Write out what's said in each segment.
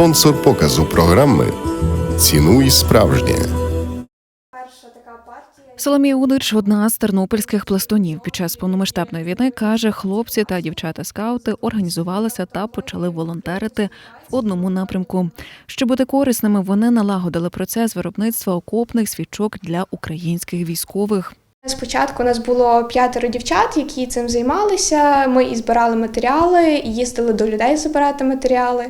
Спонсор показу програми Цінуй справжнє. Перша така партія. Соломія Удич, одна з тернопільських пластунів. Під час повномасштабної війни каже, хлопці та дівчата-скаути організувалися та почали волонтерити в одному напрямку. Щоб бути корисними, вони налагодили процес виробництва окопних свічок для українських військових. Спочатку у нас було п'ятеро дівчат, які цим займалися. Ми і збирали матеріали, і їздили до людей забирати матеріали,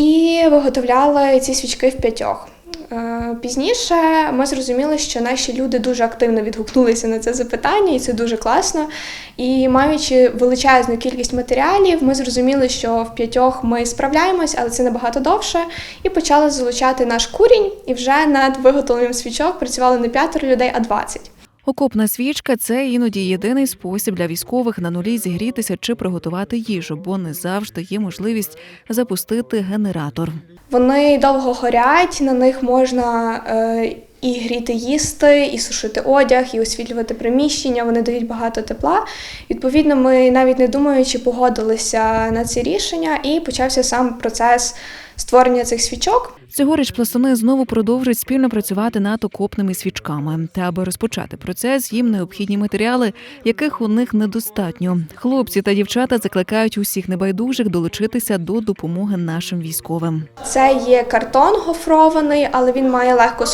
і виготовляли ці свічки в п'ятьох. Е, Пізніше ми зрозуміли, що наші люди дуже активно відгукнулися на це запитання, і це дуже класно. І маючи величезну кількість матеріалів, ми зрозуміли, що в п'ятьох ми справляємось, але це набагато довше. І почали залучати наш курінь, і вже над виготовленням свічок працювали не п'ятеро людей, а 20. Окопна свічка це іноді єдиний спосіб для військових на нулі зігрітися чи приготувати їжу, бо не завжди є можливість запустити генератор. Вони довго горять, на них можна е, і гріти їсти, і сушити одяг, і освітлювати приміщення. Вони дають багато тепла. Відповідно, ми навіть не думаючи погодилися на ці рішення, і почався сам процес створення цих свічок. Цьогоріч пластуни знову продовжують спільно працювати над окопними свічками. Та аби розпочати процес, їм необхідні матеріали, яких у них недостатньо. Хлопці та дівчата закликають усіх небайдужих долучитися до допомоги нашим військовим. Це є картон гофрований, але він має легко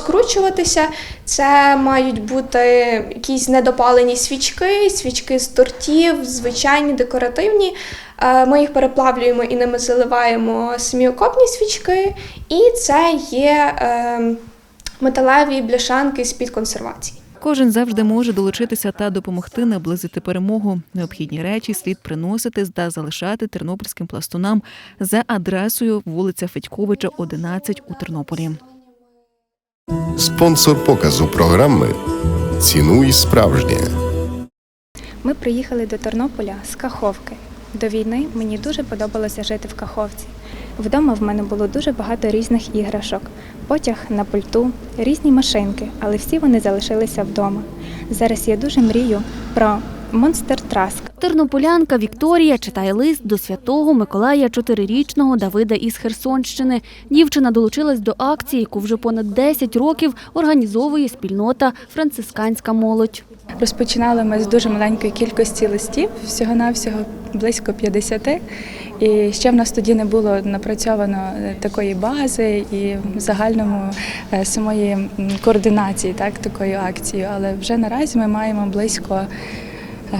скручуватися. Це мають бути якісь недопалені свічки, свічки з тортів, звичайні декоративні. Е, Ми їх переплавлюємо і ними заливаємо самі окопні свічки. І це є е, металеві бляшанки з-під консервації. Кожен завжди може долучитися та допомогти наблизити перемогу. Необхідні речі слід приносити та залишати тернопільським пластунам за адресою вулиця Федьковича, 11 у Тернополі. Спонсор показу програми Цінуй справжнє. Ми приїхали до Тернополя з Каховки. До війни мені дуже подобалося жити в Каховці. Вдома в мене було дуже багато різних іграшок, потяг на пульту, різні машинки, але всі вони залишилися вдома. Зараз я дуже мрію про Монстер Траск. Тернополянка Вікторія читає лист до святого Миколая чотирирічного Давида із Херсонщини. Дівчина долучилась до акції, яку вже понад 10 років організовує спільнота Францисканська молодь. Розпочинали ми з дуже маленької кількості листів, всього-навсього близько 50. І ще в нас тоді не було напрацьовано е, такої бази і в загальному е, самої координації так, такою акцією. Але вже наразі ми маємо близько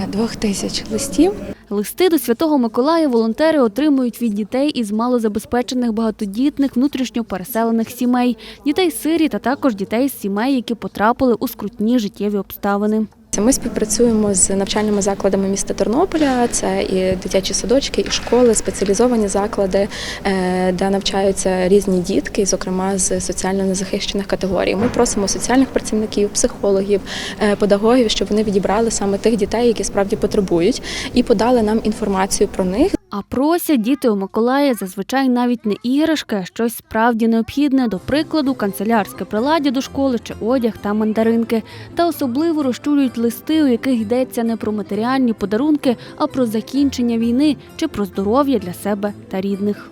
двох тисяч листів. Листи до святого Миколая волонтери отримують від дітей із малозабезпечених багатодітних внутрішньо переселених сімей, дітей сирі та також дітей з сімей, які потрапили у скрутні життєві обставини. Ми співпрацюємо з навчальними закладами міста Тернополя. Це і дитячі садочки, і школи, спеціалізовані заклади, е, де навчаються різні дітки, зокрема з соціально незахищених категорій. Ми просимо соціальних працівників, психологів, е, педагогів, щоб вони відібрали саме тих дітей, які справді потребують, і подали нам інформацію про них. А просять діти у Миколая зазвичай навіть не іграшки, а щось справді необхідне, до прикладу, канцелярське приладдя до школи чи одяг та мандаринки. Та особливо розчулюють листи, у яких йдеться не про матеріальні подарунки, а про закінчення війни чи про здоров'я для себе та рідних.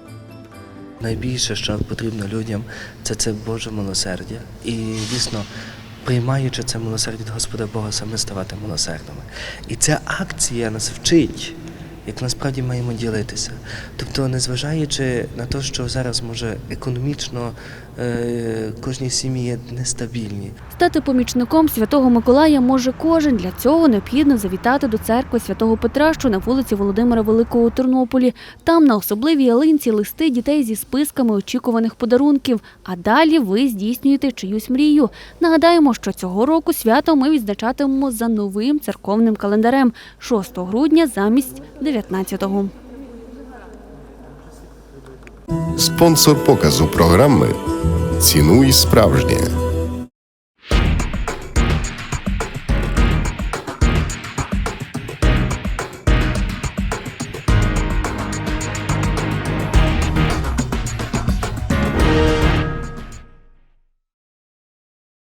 Найбільше, що потрібно людям, це це Боже милосердя. І дійсно, приймаючи це милосердя від Господа Бога, саме ставати милосердними. І ця акція нас вчить, як насправді маємо ділитися. Тобто, незважаючи на те, що зараз може економічно кожній сім'ї є нестабільні, Стати помічником святого Миколая може кожен. Для цього необхідно завітати до церкви святого Петра, що на вулиці Володимира Великого у Тернополі. Там на особливій ялинці листи дітей зі списками очікуваних подарунків. А далі ви здійснюєте чиюсь мрію. Нагадаємо, що цього року свято ми відзначатимемо за новим церковним календарем 6 грудня замість 19-го. Спонсор показу програми Цінуй справжнє.